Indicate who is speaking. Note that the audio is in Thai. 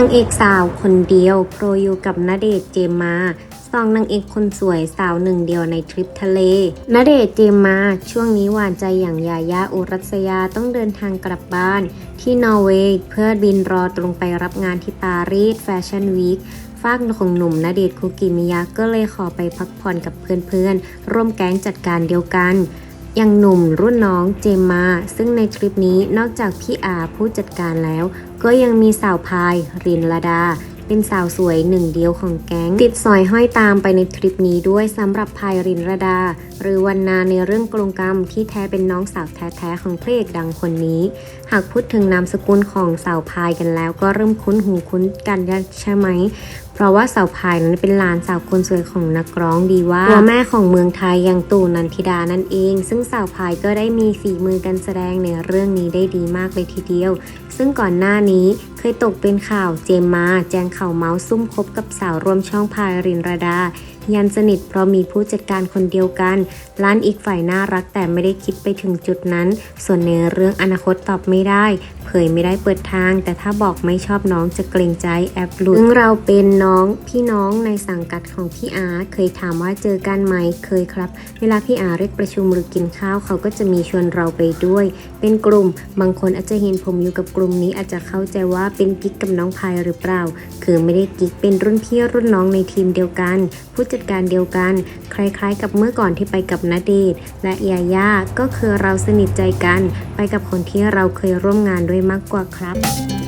Speaker 1: างเอกสาวคนเดียวโปรอยู่กับณเดชเจมมาสองนางเอกคนสวยสาวหนึ่งเดียวในทริปทะเลณเดชเจมมา ช่วงนี้หวานใจอย่างยายาอุรัสยาต้องเดินทางกลับบ้าน ที่นอร์เวย์เพื่อบินรอตรงไปรับงานที่ปารีสแฟชั่นวีคฝากของหนุ่มณเดชคุกิมิยะก็เลยขอไปพักผ่อนกับเพื่อนๆ ร่วมแก๊งจัดการเดียวกัน อย่างหนุ่มรุ่นน้องเจมมา ซึ่งในทริปนี้นอกจากพี่อาผู้จัดการแล้ว ก็ยังมีสาวพายรินลดา เป็นสาวสวยหนึ่งเดียวของแก๊ง ติดสอยห้อยตามไปในทริปนี้ด้วยสำหรับพายรินรดา หรือวันนาในเรื่องกรงกรรมที่แท้เป็นน้องสาวแท้ๆของพระเอกดังคนนี้ หากพูดถึงนามสกุลของสาวพายกันแล้ว ก็เริ่มคุ้นหูคุ้นกันใช่ไหมเพราะว่าสาวพายนั้นเป็นหลานสาวคนสวยของนักร้องดีว่าตัวแม่ของเมืองไทยอย่างตู่นันทิดานั่นเอง ซึ่งสาวพายก็ได้มีฝีมือการแสดงในเรื่องนี้ได้ดีมากเลยทีเดียว ซึ่งก่อนหน้านี้เคยตกเป็นข่าวเจมมา แจงข่าวเมาส์ซุ่มคบกับสาวร่วมช่องพายรินรดา ยันสนิทเพราะมีผู้จัดการคนเดียวกันร้านอีกฝ่ายน่ารักแต่ไม่ได้คิดไปถึงจุดนั้น ส่วนในเรื่องอนาคตตอบไม่ได้ เผยไม่ได้เปิดทาง แต่ถ้าบอกไม่ชอบน้องจะเกรงใจแอบหลุดซึ่งเราเป็นน้องพี่น้องในสังกัดของพี่อาร์เคยถามว่าเจอกันไหมเคยครับ เวลาพี่อาร์เรียกประชุมหรือกินข้าวเขาก็จะมีชวนเราไปด้วย เป็นกลุ่ม บางคนอาจจะเห็นผมอยู่กับกลุ่มนี้อาจจะเข้าใจว่าเป็นกิ๊กกับน้องพายหรือเปล่า คือไม่ได้กิ๊กเป็นรุ่นพี่รุ่นน้องในทีมเดียวกัน ผู้จัดการเดียวกัน คล้ายๆ กับเมื่อก่อนที่ไปกับณเดชและยาย่าก็คือเราสนิทใจกัน ไปกับคนที่เราเคยร่วมงานด้วยมากกว่าครับ